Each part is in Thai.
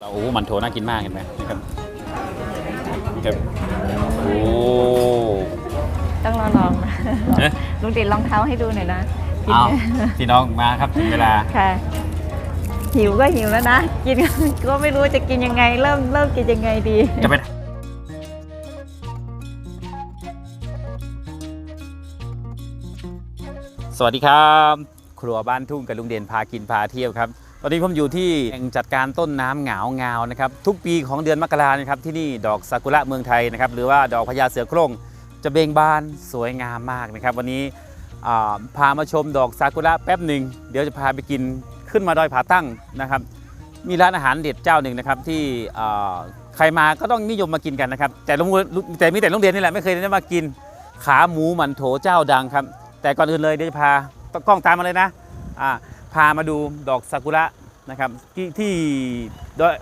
เราโอ้มันโถน่ากินมากเห็นไหมนะครับครับโอ้ต้องลองลองนะเอ๊ะลุงติดรองเท้าให้ดูหน่อยนะกินเอาพี่น้องมาครับถึงเวลาค่ะหิวก็หิวแล้วนะ กินก็ไม่รู้จะกินยังไง เริ่มเริ่มกินยังไงดีจะไปสวัสดีครับ ครัวบ้านทุ่งกับลุงเด่นพากินพาเที่ยวครับ ตอนนี้ผมอยู่ที่แห่งจัดการต้นน้ำเหงาเงานะครับทุกปีของเดือนมกรานะครับที่นี่ดอกซากุระเมืองไทยนะครับหรือว่าดอกพญาเสือโคร่งจะเบ่งบานสวยงามมากนะครับ วันนี้พามาชมดอกซากุระแป๊บหนึ่งเดี๋ยวจะพาไปกินขึ้นมาดอยผาตั้งนะครับ มีร้านอาหารเด็ดเจ้าหนึ่งนะครับที่ใครมาก็ต้องนิยมมากินกันนะครับ แต่โรงแต่มีแต่โรงเรียนนี่แหละไม่เคยได้มากินขาหมูหมันโถเจ้าดังครับแต่ก่อนอื่นเลยเดี๋ยวจะพากล้องตามมาเลยนะอ่า พามาดูดอกซากุระนะครับที่ที่ดย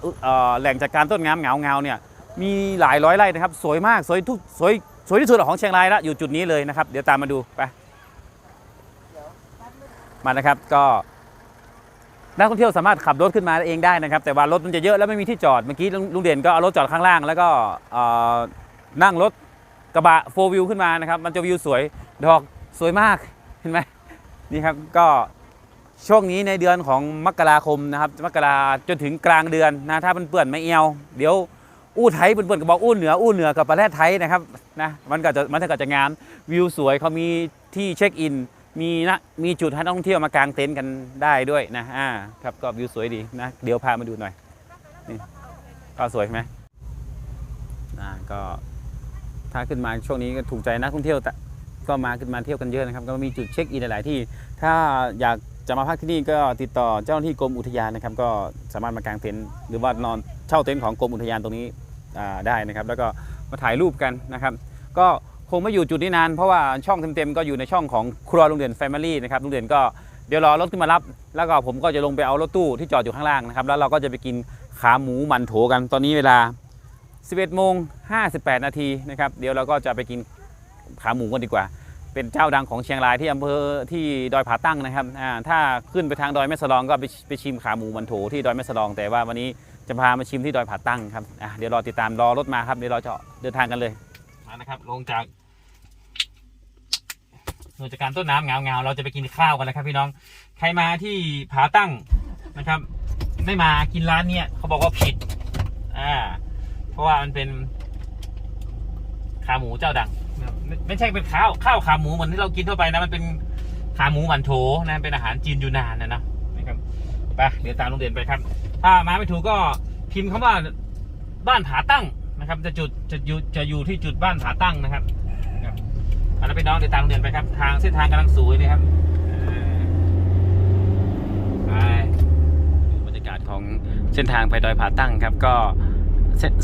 แหล่งจัดการต้นงามเงาเงาเนี่ยมีหลายร้อยไร่นะครับ สวยมากสวยทุกสวยสวยที่สุดของเชียงรายแล้วอยู่จุดนี้เลยนะครับ เดี๋ยวตามมาดูไปมานะครับก็นักท่องเที่ยวสามารถขับรถขึ้นมาเองได้นะครับ แต่ว่ารถมันจะเยอะแล้วไม่มีที่จอดเมื่อกี้ลุงเด่นก็เอารถจอดข้างล่าง แล้วก็นั่งรถกระบะโฟวิวขึ้นมานะครับ มันจะวิวสวยดอกสวยมากเห็นไหมนี่ครับก็ ช่วงนี้ในเดือนของมกราคมนะครับมกราจนถึงกลางเดือนนะถ้ามันเปื่อนไม่เอวเดี๋ยวอู้ไทยเปื่อนๆก็บอกอู้เหนืออู้เหนือกับประเทศไทยนะครับนะมันก็จะมันก็จะงามวิวสวยเขามีที่เช็คอินมีนะมีจุดให้นักท่องเที่ยวมากางเต็นท์กันได้ด้วยนะอ่าครับก็วิวสวยดีนะเดี๋ยวพามาดูหน่อยนี่ก็สวยไหมอ่าก็ถ้าขึ้นมาช่วงนี้ก็ถูกใจนักท่องเที่ยวแต่ก็มาขึ้นมาเที่ยวกันเยอะนะครับ ก็มีจุดเช็คอินหลาย ๆ ที่ถ้าอยาก จะมาพักที่นี่ก็ติดต่อเจ้าหน้าที่กรมอุทยานนะครับ ก็สามารถมากางเต็นท์หรือว่านอนเช่าเต็นท์ของกรมอุทยานตรงนี้ได้นะครับ แล้วก็มาถ่ายรูปกันนะครับ ก็คงไม่อยู่จุดนี้นานเพราะว่าช่องเต็มๆก็อยู่ในช่องของครัวลุงเด่นแฟมิลี่นะครับลุงเด่นก็เดี๋ยวรอรถขึ้นมารับ แล้วก็ผมก็จะลงไปเอารถตู้ที่จอดอยู่ข้างล่างนะครับ แล้วเราก็จะไปกินขาหมูหมันโถกัน ตอนนี้เวลา 11โมง58 นาทีนะครับ เดี๋ยวเราก็จะไปกินขาหมูกันดีกว่า เป็นเจ้าดังของเชียงรายที่อำเภอที่ดอยผาตั้งนะครับอ่าถ้าขึ้นไปทางดอยแม่สลองก็ไปไปชิมขาหมูมันโถที่ดอยแม่สลอง แต่ว่าวันนี้จะพามาชิมที่ดอยผาตั้งครับอะเดี๋ยวรอติดตามรอรถมาครับเดี๋ยวเราจะเดินทางกันเลยมานะครับ ลงจากหน่วยจัดการต้นน้ำเงาเงาๆเราจะไปกินข้าวกันนะครับพี่น้อง ใครมาที่ผาตั้งนะครับ ไม่มากินร้านเนี้ยเขาบอกว่าผิด อ่า เพราะว่ามันเป็น ขาหมูเจ้าดัง นะครับไม่ไม่ใช่เป็นข้าวข้าวขาหมูเหมือนที่เรากินทั่วไปนะมันเป็นขาหมูหมันโถนะเป็นอาหารจีนยูนานนะนะนะครับไปเดี๋ยวตามลุงเด่นไปครับ ถ้ามาไม่ถูกก็พิมพ์คำว่าบ้านผาตั้งนะครับ จะจุดจะอยู่จะอยู่ที่จุดบ้านผาตั้งนะครับครับเอาละพี่น้องเดี๋ยวตามลุงเด่นไปครับ ทางเส้นทางกำลังสวยเลยครับไปดูบรรยากาศของเส้นทางไปดอยผาตั้งครับก็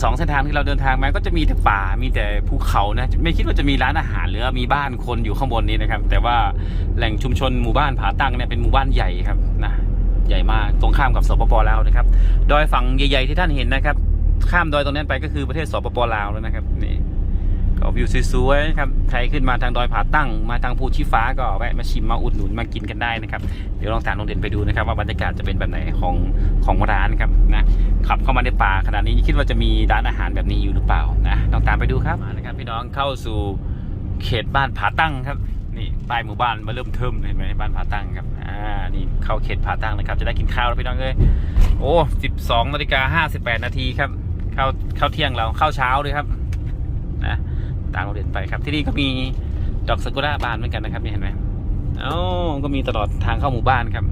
สองเส้นทางที่เราเดินทางมาก็จะมีแต่ป่ามีแต่ภูเขานะไม่คิดว่าจะมีร้านอาหารหรือมีบ้านคนอยู่ข้างบนนี้นะครับ แต่ว่าแหล่งชุมชนหมู่บ้านผาตั้งเนี่ยเป็นหมู่บ้านใหญ่ครับนะใหญ่มากตรงข้ามกับสปปลาวนะครับดอยฝั่งใหญ่ๆที่ท่านเห็นนะครับ ข้ามดอยตรงนั้นไปก็คือประเทศสปปลาวแล้วนะครับนี่ ก็วิวสวยๆครับใครขึ้นมาทางดอยผาตั้ง มาทางภูชีฟ้าก็แวะมาชิมมาอุดหนุนมากินกันได้นะครับเดี๋ยวลองตามลงเด่นไปดูนะครับ ว่าบรรยากาศจะเป็นแบบไหนของของร้านครับนะขับเข้ามาในป่าขนาดนี้คิดว่าจะมีร้านอาหารแบบนี้อยู่หรือเปล่านะลองตามไปดูครับมานะครับ พี่น้องเข้าสู่เขตบ้านผาตั้งครับนี่ป้หมู่บ้านมาเริ่มเทิมเลยเห็นไหมบ้านผาตั้งครับอ่านี่เข้าเขตผาตั้งนะครับ จะได้กินข้าวแล้วพี่น้องเอ้ยโอ้สิบสองนาฬิกาห้าสิบแปดนาทีครับเข้าเข้าเที่ยงเราเข้าเช้าเลยครับนะ ตามเราเรียนไปครับ ที่นี่ก็มีดอกซากุระบานเหมือนกันนะครับนี่เห็นไหมอ้าก็มีตลอดทางเข้าหมู่บ้านครับ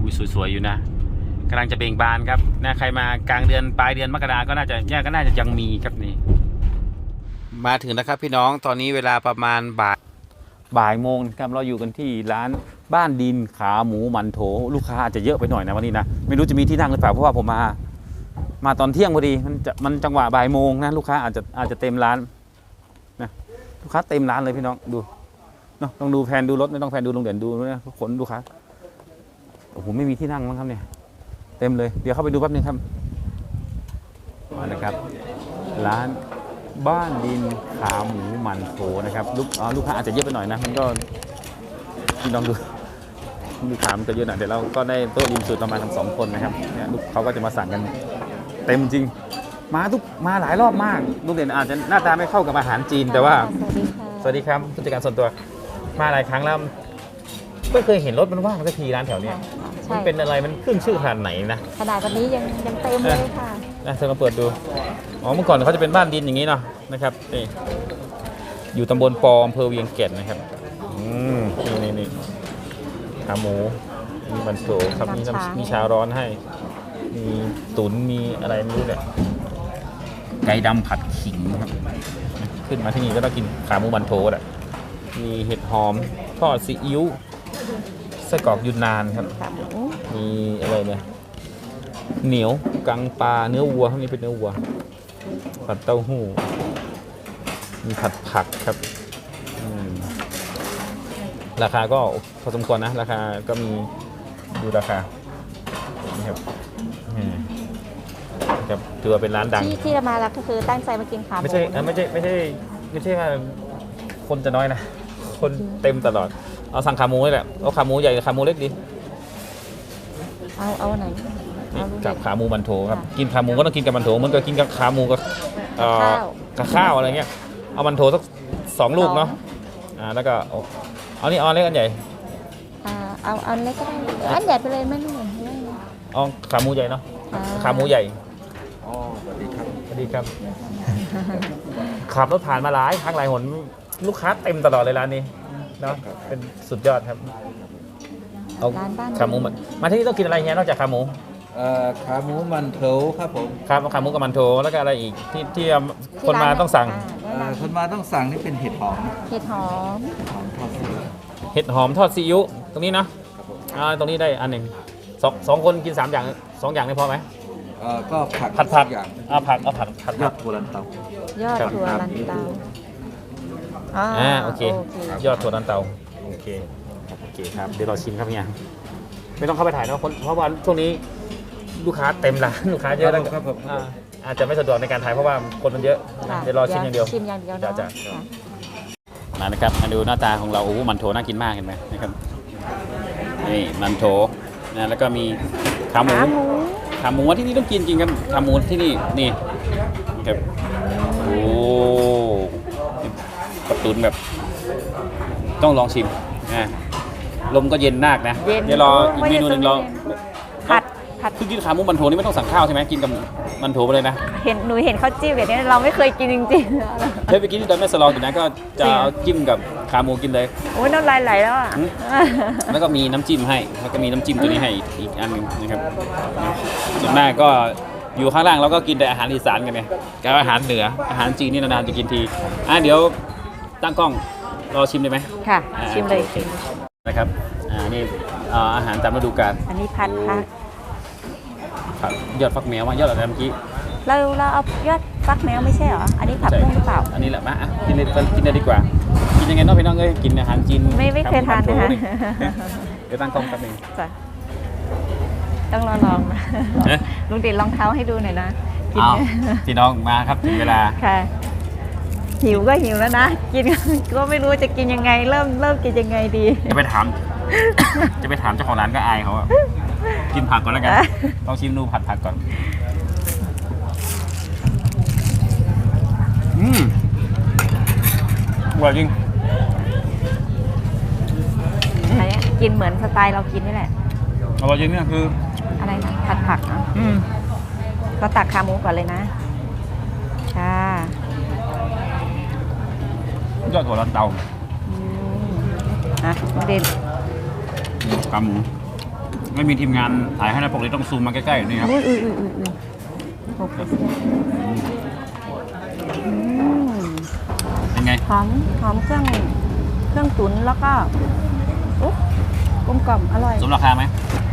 อุ้ยสวยๆอยู่นะกำลังจะเบ่งบานครับนะใครมากลางเดือนปลายเดือนมกราก็น่าจะเนี่ยก็น่าจะยังมีครับนี่ มาถึงแล้วครับพี่น้องตอนนี้เวลาประมาณบ่ายบ่ายโมงครับเราอยู่กันที่ร้านบ้านดินขาหมูมันโถ ลูกค้าอาจจะเยอะไปหน่อยนะวันนี้นะไม่รู้จะมีที่นั่งหรือเปล่าเพราะว่าผมมา มาตอนเที่ยงพอดีมันจะมันจังหวะบ่ายโมงนะลูกค้าอาจจะอาจจะเต็มร้าน ลูกค้าเต็มร้านเลยพี่น้องดูเนาะต้องดูแผนดูรถไม่ต้องแผนดูลงเด่นดูนะขนลูกค้าโอ้โหไม่มีที่นั่งมั้งครับเนี่ยเต็มเลยเดี๋ยวเข้าไปดูแป๊บนึงครับมานะครับ ร้านบ้านดินขาหมูหมันโถนะครับลูกอ๋อลูกค้าอาจจะเยอะไปหน่อยนะมันก็พี่ลองดูลูกค้ามันก็เยอะหน่อยเดี๋ยวเราก็ได้โต๊ะริมสุดประมาณทั้งสองคนนะครับเนี่ยลูกเขาก็จะมาสั่งกันเต็มจริง มาทุกมาหลายรอบมากลูกเด่นอาจจะหน้าตาไม่เข้ากับอาหารจีนแต่ว่าสวัสดีค่ะสวัสดีครับผู้จัดการส่วนตัวมาหลายครั้งแล้วไม่เคยเห็นรถมันว่างสักทีร้านแถวเนี้ยใช่มันเป็นอะไรมันขึ้นชื่อขนาดไหนนะขนาดวันนี้ยังยังเต็มเลยค่ะนะเธอมาเปิดดูอ๋อเมื่อก่อนเขาจะเป็นบ้านดินอย่างนี้เนาะนะครับนี่อยู่ตำบลปออำเภอเวียงแก่นนะครับอืมนี่นี่นี่ขาหมูมีบันโถครับมีน้ำชาน้ำมีชาร้อนให้ มีตุ๋นมีอะไรไม่รู้เนี่ย ไก่ดำผัดขิงครับ ขึ้นมาที่นี่ก็ต้องกินขาหมูบันโถแหละมีเห็ดหอมทอดซีอิ๊วไส้กรอกยุนนานครับ ขาหมูมีอะไรเนี่ยเหนียวกังปลาเนื้อวัวข้างนี้เป็นเนื้อวัวผัดเต้าหู้มีผัดผักครับอืมราคาก็พอสมควรนะ ราคาก็มีดูราคานี่ครับอืม ครับถือว่าเป็นร้านดัง ที่ที่เรามาแล้วก็คือตั้งใจมากินขาหมูไม่ใช่เอ่อไม่ใช่ไม่ใช่ไม่ใช่ว่าคนจะน้อยนะ คนเต็มตลอด เอาสั่งขาหมูนี่แหละเอาขาหมูใหญ่กับขาหมูเล็กดีเอาเอาไหนนี่เอาลูกกับเด็ก ขาหมูมันโถครับค่ะกินขาหมูก็ต้องกินกับมันโถเหมันก็กินกับขาหมูกับเอ่อข้าว กับข้าวอะไรเงี้ย เอามันโถสักสองลูกเนาะ อ่าแล้วก็เอาเอานี่เอาอันเล็กอันใหญ่อ่าเอาเอาเล็กก็ได้อันใหญ่ไปเลยไม่รู้ไม่รู้เอาขาหมูใหญ่เนาะ อ่ขาหมูใหญ่ อ๋อสวัสดีครับสวัสดีครับ ขับรถผ่านมาหลายครั้งหลายหนลูกค้าเต็มตลอดเลยร้านนี้เนาะเป็นสุดยอดครับเอาร้านบ้านขาหมูมามาที่นี่ต้องกินอะไรเงี้ยนอกจากขาหมูเอ่อขาหมูมันเถาครับผมครับขาหมูกับมันโถแล้วก็อะไรอีกที่ที่คนมาต้องสั่งแนะเอ่อนำคนมาต้องสั่งนี่เป็นเห็ดหอมเห็ดหอมหอมทอดซีอิ๊วเห็ดหอมทอดซีอิ๊วตรงนี้เนาะครับผมอ่าตรงนี้ได้อันหนึ่งสองสองคนกินสามอย่างสองอย่างได้พอไหม เอ่อก็ผักผัดผักอย่างเอาผักเอาผักผัดยผัอกดถั่วลันเตา ยอดครับถั่วลันเตาอ่าโอเคโอเค ยอดถั่วลันเตาโอเคโอเคครับเดี๋ยวเราชิมครับเนี่ยไม่ต้องเข้าไปถ่ายเนอะคนเพราะว่าช่วงนี้ลูกค้าเต็มร้าน ลูกค้าเยอะแล้วครับผมอ่าอาจจะไม่สะดวกในการถ่ายเพราะว่าคนมันเยอะค่ะเดี๋ยวรอชิมอย่างเดียว ชิมอย่างเดียวจ้ะเนาะจ้ะ ค่ะมานะครับมาดูหน้าตาของเราโอ้โหมันโถน่ากินมากเห็นไหมนะครับนี่มันโถนะแล้วก็มีขาหมูขาหมู ขาหมูที่นี่ต้องกินจริงครับขาหมูที่นี่นี่ครับโอ้กระตุนแบบ ต้องลองชิมนะลมก็เย็นมากนะเย็นเดี๋ยวรออีกเมนูหนึ่งรอ ผัดผัด คือกินขาหมูมันโถนี่ไม่ต้องสั่งข้าวใช่ไหมกินกับมันโถไปเลยนะเห็นหนูเห็นเขาจิ้มแบบนี้เราไม่เคยกินจริงเคยไปกินที่ดอนแม่สลองอยู่นะก็จะเอาจิ้มกับขาหมูกินเลยๆโอ้ยน้ำลายไหลแล้วอะหืม แล้วก็มีน้ำจิ้มให้ แล้วก็มีน้ำจิ้มตัวนี้ให้อีกอันหนึงนะครับส่วนมากก็อยู่ข้างล่างเราก็กินแต่อาหารอีสานกันไงกับอาหารเหนืออาหารจีนนี่นานๆจะกินทีอะเดี๋ยวตั้งกล้องรอชิมได้ไหมค่ะ อ่าชิมเลยโอเคนะครับอ่านี่อ่าอาหารตามฤดูกาลอันนี้ผัดผัก ผักยอดฟักแมวว่ายอดอะไรเมื่อกี้เราเราเอายอดฟักแมวไม่ใช่เหรอ อันนี้ผักบุ้งหรือเปล่า อันนี้แหละมาอะกินเลยกินเลยดีกว่า กินยังไงเน้องพี่น้องเอ้ยกินอาหารจีนไม่ไม่เคยทานนะคะเดี๋ยวตั้งกล้องแป๊บหนึงจ้ะต้องลองลองนะเอ๊ะลุงเด่นลองเท้าให้ดูหน่อยนะกินอ้าวพี่น้องมาครับถึงเวลาค่ะหิวก็หิวแล้วนะ กินก็ไม่รู้จะกินยังไง เริ่มเริ่มกินยังไงดีจะไปถาม จะไปถามเจ้าของร้านก็อายเขาอะกินผักก่อนแล้วกันอะต้องชิมดูผัดผักก่อน อืมอร่อยจริงอันเนี้ยกินเหมือนสไตล์เรากินนี่แหละ อร่อยจริงเนี่ยคือ อะไรนะผัดผักเนอะอืมก็ตักขาหมูก่อนเลยนะค่ะยอดถั่วลันเตาอืมอะลุงเด่น กาหมู ไม่มีทีมงานถ่ายให้นะปกติต้องซูมมาใกล้ๆนี่ครับอุ้ยอุ้ยอุ้ยอุ้ยอุ้ยโอเคอืมเป็นไง หอมหอมเครื่องเครื่องตุ๋นแล้วก็อุ๊บกลมกล่อมอร่อยสมราคาไหม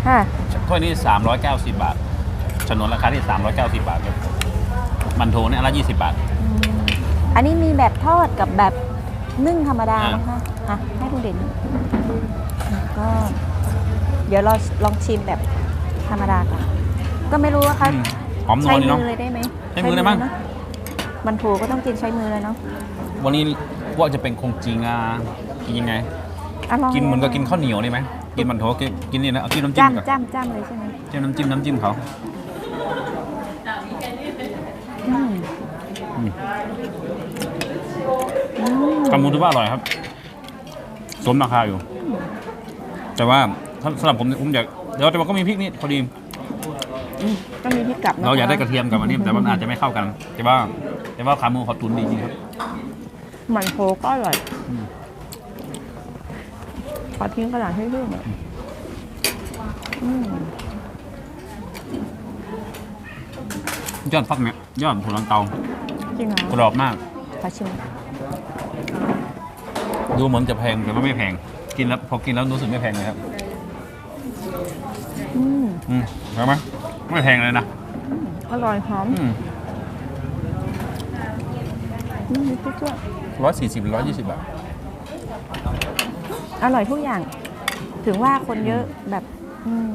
ค่ะถ้วยนี้ 390 บาทฉนวนราคาที่ 390 บาทครับมันโถเนี่ยอนละ20 บาท อืมอันนี้มีแบบทอดกับแบบนึ่งธรรมดาอ่า นะคะอะให้คุณเด่น ก็ เดี๋ยวเราลองชิมแบบธรรมดาก่อนก็ไม่รู้ว่าเขาอืมหอมนัใช้วนี่มืเนาะ อเลยได้ไหมใช้มือได้มั้ง เนอะมันถูก็ต้องกินใช้มือเลยเนาะวันนี้ว่าจะเป็นคงจริงอะกินยังไง อะลองกินเหมือนกับกินข้าวเหนียวนี่ไหมกินมันโถกินกินนี่นะเอากินน้ำจิ้มก่อนจ้ำจ้ำจ้ำเลยใช่ไหมจิ้มน้ำจิ้มน้ำจิ้มเขาอืมอืมอืม กำมูถือว่าอร่อยครับ สมราคาอยู่ แต่ว่าถ้าสำหรับผมเนี่ยผมอยากเดี๋ยวแต่ว่าก็มีพริกนี่พอดี อืมก็มีพริกกลับนะคะเราอยากได้กระเทียมกับอันนี้แต่ว่ามันอาจจะไม่เข้ากัน แต่ว่า แต่ว่าขาหมูเขาตุ๋นดีจริงครับ มันโถก็อร่อยอืม ขอทิ้งกระดาษให้ด้วยหน่อยอืมยอดฟักเนี่ยยอดถั่วลันเตาจริงเหรกอรอบมาก ขอชิมดูเหมือนจะแพงแต่ว่าไม่แพง กินแล้วพอกินแล้วรู้สึกไม่แพงเลยครับ อืมอืมใช่ไหมไม่แพงเลยนะ อร่อยหอมอืมอืมมีพริกด้วยร้อยสี่สิบร้อยยี่สิบบาท อร่อยทุกอย่าง ถึงว่าคนเยอะแบบอืม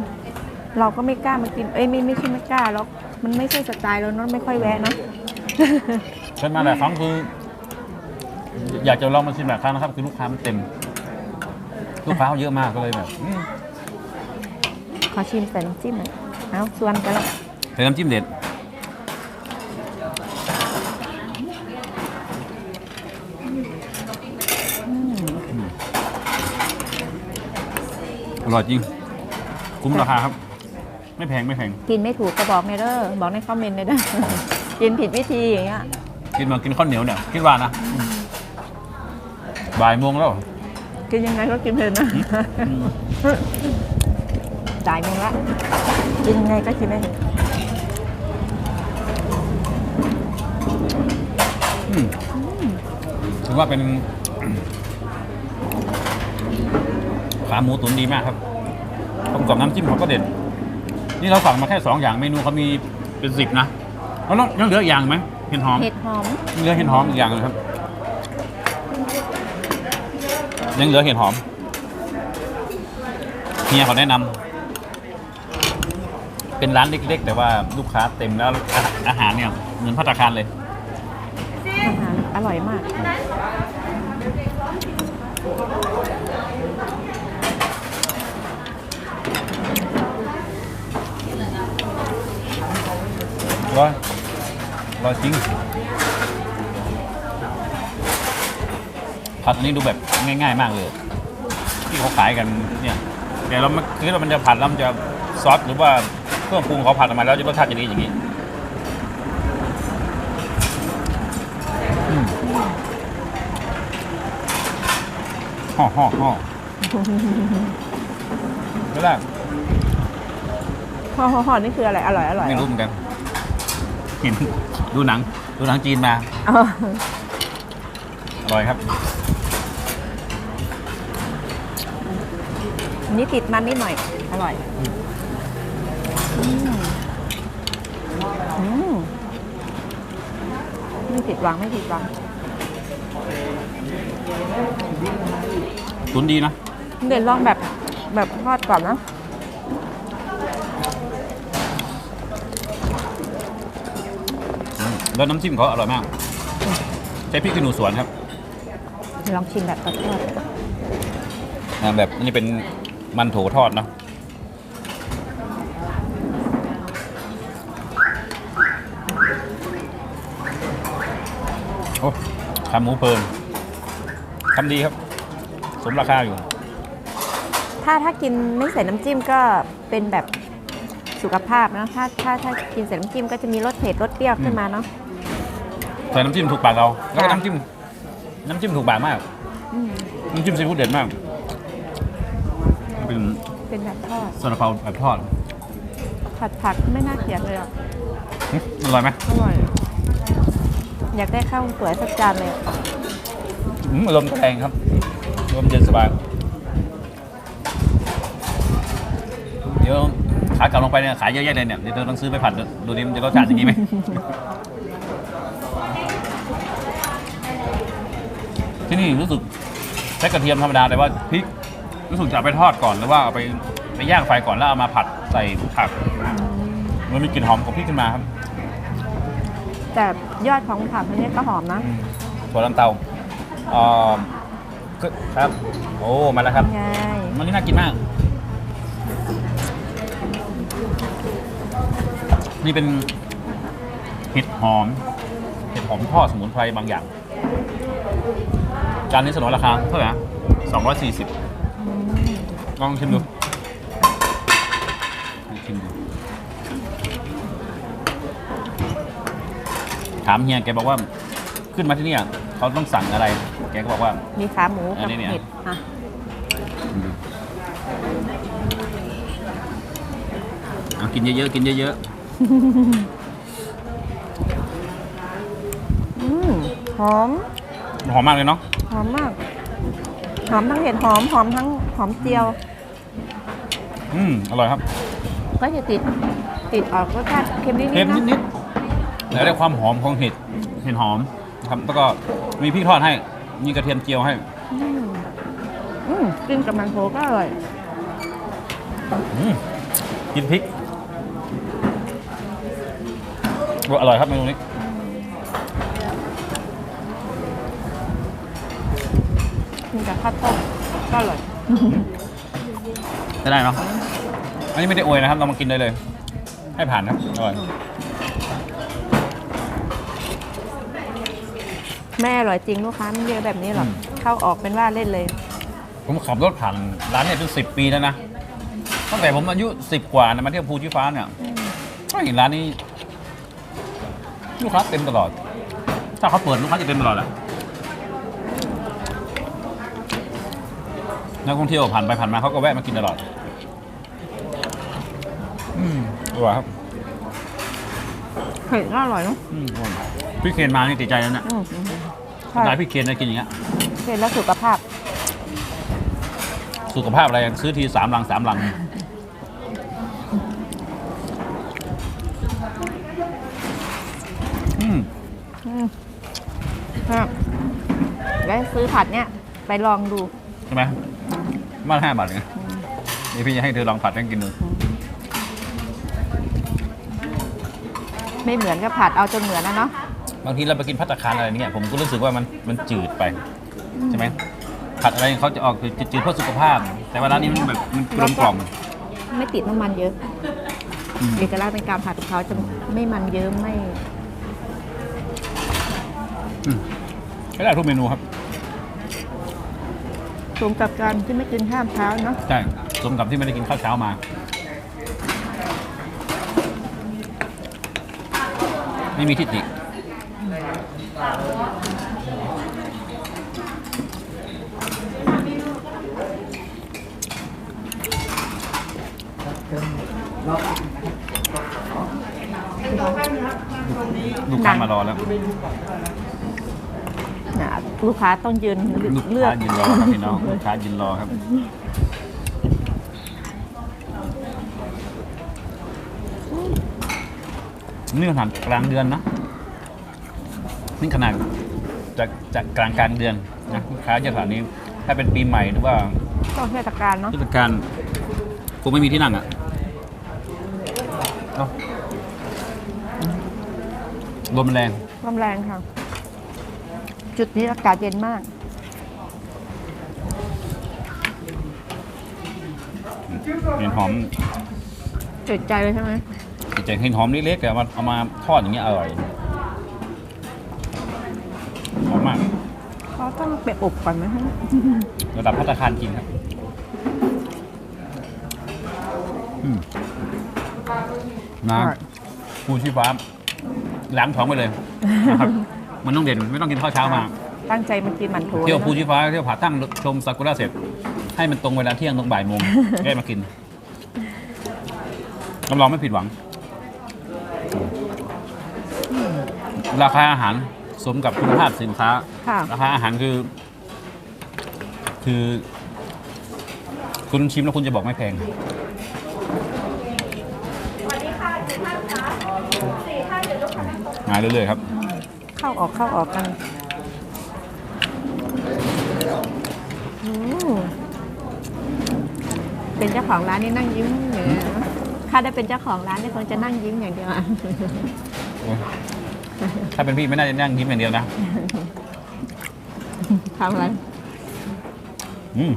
เราก็ไม่กล้ามากิน เอ้ยไม่ไม่ใช่ไม่กล้าหรอกมันไม่ใช่สไตล์เราเนาะไม่ค่อยแวะเนาะใช่มาหลายครั้งคือ อยากจะลองมาชิมหลายครั้งนะครับ คือลูกค้ามันเต็ม ลูกค้าเขาเยอะมากก็เลยแบบอืมขอชิมแต่น้ำจิ้มหน่อยเอาส่วนกันละแต่น้ำจิ้มเด็ดอืมอร่อยจริง คุ้มราคาครับ ไม่แพงไม่แพง กินไม่ถูกก็บอกเมเดอร์บอกในคอมเมนต์เลยเด้อกินผิดวิธีอย่างเงี้ย กินมากินข้าวเหนียวเนี่ยคิดว่านะบ่ายโมงแล้ว กินยังไงก็กินเพลินนะอืมจ่ายมึงละกินยังไงก็กินได้เลยอืมถือว่าเป็นขาหมูตุ๋นดีมากครับผมกับน้ำจิ้มเขาก็เด็ด นี่เราสั่งมาแค่สองอย่างเมนูเขามีเป็นสิบนะแล้วยังเหลืออีกอย่างไหมเห็ดหอมเห็ดหอมยังเหลือเห็ดหอมอีกอย่างหนึงครับ ยังเหลือเห็ดหอมเฮียเขาแนะนำเป็นร้านเล็ก ๆ แต่ว่าลูกค้าเต็มแล้วอาอาหารเนี่ยเหมือนพัตตาคารเลย อาหารอร่อยมาก ร้อยร้อยจริง ผัดอันนี้ดูแบบง่ายๆมากเลย ที่เขาขายกันเนี่ยแต่เราไม่คิดว่ามันจะผัดแล้วมันจะซอสหรือว่าเครื่องปรุงเขาผัดออกมาแล้วจะรสชาติจะดีอย่างนี้อืมห่อห่อห่อไม่ได้ห่อห่อห่อนี่คืออะไรอร่อยอร่อยไม่รู้เหมือนกันเห็นดูหนัง ดูหนังจีนมาอ๋ออร่อยครับ นนี่ติดมันนิดหน่อย อร่อยอืมอืมไม่ผิดหวังไม่ผิดหวังตุนดีนะเดี๋ยวลองแบบแบบทอดก่อนนะอืมแล้วน้ำจิ้มเขาอร่อยมาก ใช้พริกขี้หนูสวนครับ ลองชิมแบบทอดอ่าแบบอันนี้เป็น มันโถทอดเนาะโอ้ขาหมูเพลินทำดีครับ สมราคาอยู่ ถ้าถ้ากินไม่ใส่น้ำจิ้มก็เป็นแบบสุขภาพนะถ้าถ้าถ้ากินใส่น้ำจิ้มก็จะมีรสเผ็ดรสเปรี้ยวขึ้นมาเนาะใส่น้ำจิ้มถูกปากเรา แล้วก็ค่ะน้ำจิ้ม น้ำจิ้มถูกปากมากอืมน้ำจิ้มซีฟู้ดเด็ดมาก เป็นเป็นแบบทอดซาลาเปาแบบทอดผัดผักไม่น่าเกลียดเลยอะหึอร่อยไหมอร่อยอยากได้ข้าวสวยสักจานเลยอะอืมลมก็แรงครับลมเย็นสบาย เดี๋ยวขากลับลงไปเนี่ยขายเยอะแยะเลยเนี่ยเดี๋ยวเราต้องซื้อไปผัดดูดูดิมันจะรสชาติอย่างนี้ไหม ที่นี่รู้สึกใช้กระเทียมธรรมดาแต่ว่าพริก รู้สึกจะเอาไปทอดก่อนหรือว่าเอาไปไปย่างไฟก่อนแล้วเอามาผัดใส่ผักมันมีกลิ่นหอมของพริกขึ้นมาครับแต่ยอดของผักอันนี้ก็หอมนะ ถั่วลันเตาเออครับ โอ้ มาแล้วครับ ง่มันนี่น่ากินมาก นี่เป็นเห็ดหอม เห็ดหอมทอดสมุนไพรบางอย่าง จานนี้สนองราคาเท่าไหร่สองร้อยสี่สิบ ลองชิมดูลองชิมดู ถามเฮียแกบอกว่า ขึ้นมาที่เนี่ยเขาต้องสั่งอะไร แกก็บอกว่า มีขาหมูอักับนนี้เนี่ย เห็ดอะเอากินเยอะๆกินเยอะอืมหอม ๆหอมมากเลยเนาะหอมมาก หอมทั้งเห็ดหอม หอมทั้งหอมเจียว อืมอร่อยครับ ก็จะติดติดออกรสชาติเค็มนิดๆเค็มนะนิดๆแล้วได้ความหอมของเห็ดเห็ดหอมนะครับแล้วก็มีพริกทอดให้มีกระเทียมเจียวให้อืมอืมกินกับมันโถก็อร่อยอืมกินพริกโอ้อร่อยครับเมนูนี้กินกับข้าวต้มก็อร่อยได้เนาะ อันนี้ไม่ได้อวยนะครับ เรามากินได้เลย ให้ผ่านครับอร่อยแม่อร่อยจริงลูกค้าไม่เยอะแบบนี้หรอกอืมเข้าออกเป็นว่าเล่นเลย ผมขับรถผ่านร้านเนี่ยเป็นสิบปีแล้วนะตั้งแต่ผมอายุสิบกว่านะมาเที่ยวภูชีฟ้าเนี่ยก็เห็นร้านนี้ลูกค้าเต็มตลอด ถ้าเขาเปิดลูกค้าจะเต็มตลอดแหละนักท่องเที่ยวผ่านไปผ่านมาเขาก็แวะมากินตลอด อืมอร่อยครับเผ็ดก็อร่อยเนาะอืมอร่อยพี่เคนมานี่ติดใจแล้วนะอืมอืมสไตล์พี่เคนนะกินอย่างเงี้ย เผ็ดแล้วสุขภาพ สุขภาพอะไรซื้อทีสามลังสามลัง อืมอืมครับแล้วซื้อผัดเนี่ย ไปลองดู ใช่ไหมมาห้าบาทเองนี่พี่จะให้เธอลองผัดให้กินดู ไม่เหมือนกับผัดเอาจนเหมือนนะเนาะบางทีเราไปกินพัตตาคารอะไรเนี่ยผมก็รู้สึกว่ามันมันจืดไปใช่ไหมผัดอะไรเขาจะออกจืดๆเพื่อสุขภาพ แต่ว่าร้านนี้มันแบบมันกลมกล่อมไม่ติดน้ำมันเยอะอืมเอกลักษณ์ในการผัดของเขาจะไม่มันเยอะไม่อืมใช้ได้ทุกเมนูครับสมกับการที่ไม่กินข้ามเช้าเนาะใช่สมกับที่ไม่ได้กินข้าวเช้ามา ไม่มีทิฏฐิลูกค้ามารอแล้วน่ะลูกค้าต้องยืนลูกเลือค้าก ยืนรอครับพี่น้อง ลูกค้ายืนรอครับ นี่ขนาดกลางเดือนนะนี่ขนาดจากจากกลางกลางเดือนนะลูกค้าเยอะขนาดนี้ ถ้าเป็นปีใหม่หรือว่าต้องเทศกาลเนาะเทศกาลคงไม่มีที่นั่งอะเอ้าลมแรงลมแรงค่ะ จุดนี้อากาศเย็นมากเห็นหอมจุดใจเลยใช่ไหม จะเห็นหอมเล็กๆแต่เอามาเอามาทอดอย่างเงี้ยอร่อยหอมมากเขาต้องไปอบก่อนไหมฮะระดับพัตตาคารจริงครับอืมนะปูชีฟ้าล้างท้องไปเลยนะครับมันต้องเด่นไม่ต้องกินข้าวเช้ามาตั้งใจมากินหมันโถเที่ยวลภูชีฟ้าเที่ยวผาตั้งชมซากุระเสร็จ ให้มันตรงเวลาเที่ยงตรงบ่ายโมงได้มากินรับรองไม่ผิดหวัง ราคาอาหารสมกับคุณภาพสินค้า ค่ะ ราคาอาหารคือ คือ คุณชิมแล้วคุณจะบอกไม่แพง มาเรื่อยๆครับ เข้าออกเข้าออกกันอืมเป็นเจ้าของร้านนี่นั่งยิ้มอย่างเงี้ยนะถ้าได้เป็นเจ้าของร้านนี่คงจะนั่งยิ้มอย่างเดียวอะ ถ้าเป็นพี่ไม่น่าจะนั่งยิ้มอย่างเดียวนะทำอะไรอืม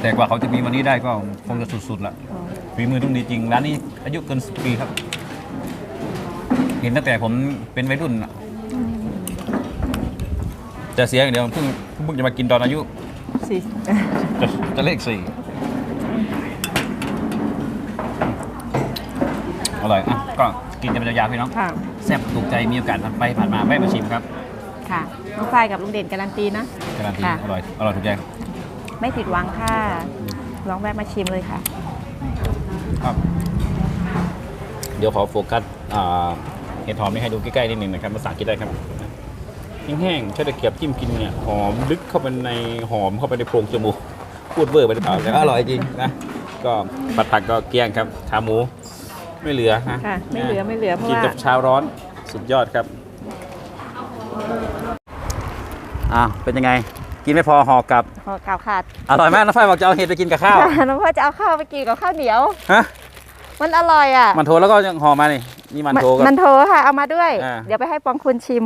แต่กว่าเขาจะมีวันนี้ได้ก็คงจะสุดๆละฝีมือต้องดีจริง ร้านนี้อายุเกินสิบปีครับ เห็นตั้งแต่ผมเป็นวัยรุ่นอะจะเสียอย่างเดียวเพิ่งเพิ่งจะมากินตอนอายุสี่จะจะเลขสี่ อร่อยอะก็กินกันเป็นยาวๆพี่น้องค่ะ แซ่บถูกใจมีโอกาสผ่านไปผ่านมาแวะมาชิมครับค่ะน้องฝ้ายกับลุงเด่นการันตีนะ การันตีค่ะ อร่อยอร่อยถูกใจไม่ผิดหวังค่ะ ลองแวะมาชิมเลยค่ะ ครับ เดี๋ยวขอโฟกัสอ่าเห็ดหอมนี่ให้ดูใกล้ๆนิดนึงนะครับภาษาอังกฤษได้ครับแห้งๆใช้ตะเกียบจิ้มกินเนี่ยหอมลึกเข้าไปในหอมเข้าไปในโพรงจมูกพูดเวอร์ไปหรือเปล่าแต่ก็อร่อยจริงนะก็ผัดผักก็เกลี้ยงครับขาหมู ไม่เหลือนะค่ะไม่เหลือไม่เหลือเพราะกินว่ากับชาวร้อนสุดยอดครับ อ้าวเป็นยังไง กินไม่พอห่อกลับ ห่อกาวขาดอร่อยมากน้องฝ้ายบอกจะเอาเห็ดไปกินกับข้าว น้องพ่อจะเอาข้าวไปกินกับข้าวเหนียว ฮะ มันอร่อยอะมันโทแล้วก็ยังห่อมานี่นี่มันโทกับ มันโถค่ะเอามาด้วย อ่า เดี๋ยวไปให้ปองคุณชิม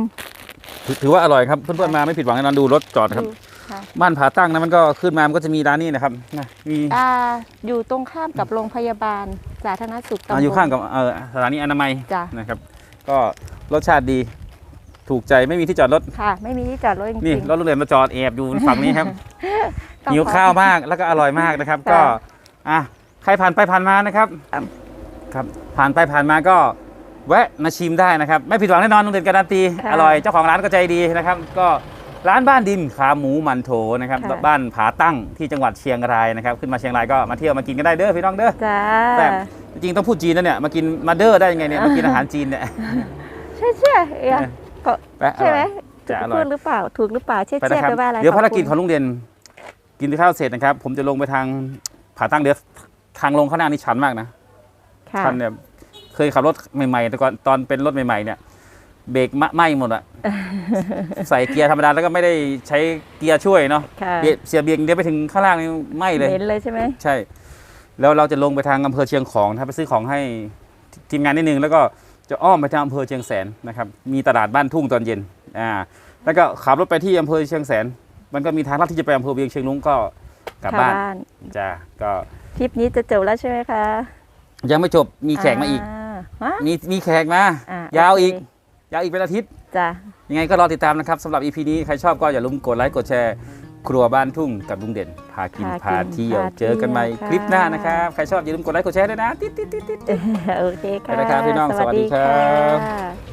ถือถือว่าอร่อยครับเพื่อนๆมาไม่ผิดหวังแน่นอนดูรถจอดครับ ดู ค่ะบ้านผาตั้งนะมันก็ขึ้นมา มันก็จะมีร้านนี้นะครับนะมีอ่าอยู่ตรงข้ามกับโรงพยาบาลสาธารณสุขตำบอ่าลอยู่ข้างกับเออสถานีอนามัยจ้ะ นะครับ ก็รสชาติดี ถูกใจไม่มีที่จอดรถ ค่ะ ไม่มีที่จอดรถจริงๆนี่รถโรงเรียนมาจอดแอบอยู่ฝั่งนี้ครับ ต้องหิวขอ ข้าวมากแล้วก็อร่อยมากนะครับค่ะก็อะใครผ่านไปผ่านมานะครับครับ ครับผ่านไปผ่านมาก็แวะมาชิมได้นะครับ ไม่ผิดหวังแน่นอนโรงเรียนการันตีอร่อยเจ้าของร้านก็ใจดีนะครับ ก็ ร้านบ้านดินขาหมูมันโถนะครับบ้านผาตั้งที่จังหวัดเชียงรายนะครับขึ้นมาเชียงรายก็มาเที่ยวมากินกันได้เด้อพี่น้องเด้อจ้าแบบจริงๆต้องพูดจีนนะเนี่ยมากินมาเด้อได้ยังไงเนี่ยมากินอาหารจีนเนี่ย ใช่ใช่เอ้ยก็ไปอใช่ไหมร่อยถูกจะอร่อย พูดหรือเปล่าถูกหรือเปล่าเช่ไปเช่นะครับไปว่าอะไรเดี๋ยวภารกิจขขออบงลุงเด่นกินข้าวเสร็จนะครับ ผมจะลงไปทางผาตั้งเดี๋ยวทางลงข้างหน้านี่ชันมากนะค่ะ ชันเนี่ยเคยขับรถใหม่ๆแต่ก่อนตอนเป็นรถใหม่ๆเนี่ย เบรกมะไหม้หมดอะ ใส่เกียร์ธรรมดาแล้วก็ไม่ได้ใช้เกียร์ช่วยเนาะค่ะเบียเสียเบรกเดียวไปถึงข้างล่างนี่ไหม้เลย เห็นเลยใช่ไหมใช่ แล้วเราจะลงไปทางอำเภอเชียงของนะครับไปซื้อของให้ทีมงานนิดนึง แล้วก็จะอ้อมไปทางอำเภอเชียงแสนนะครับ มีตลาดบ้านทุ่งตอนเย็น อ่า แล้วก็ขับรถไปที่อำเภอเชียงแสน มันก็มีทางลัดที่จะไปอำเภอเวียงเชียงรุ้งก็กลับเข้าบ้านบ้านจ้าก็ทริปนี้จะจบแล้วใช่ไหมคะยังไม่จบมีแขกมาอีกฮะ มีมีแขกมา อ่ยาวโเค อีก ยาวอีกเป็นอาทิตย์ จ้ะ ยังไงก็รอติดตามนะครับสำหรับ EP นี้ ใครชอบก็อย่าลืมกดไลค์กดแชร์ ครัวบ้านทุ่งกับลุงเด่น พากินพาเที่ยวเจอกันใหม่คลิปหน้านะครับ ใครชอบอย่าลืมกดไลค์กดแชร์ด้วยนะ ติ๊ดติ๊ดติ๊ดติ๊ด โอเคค่ะไปนะครับพี่น้องสวัสดีครับค่ะ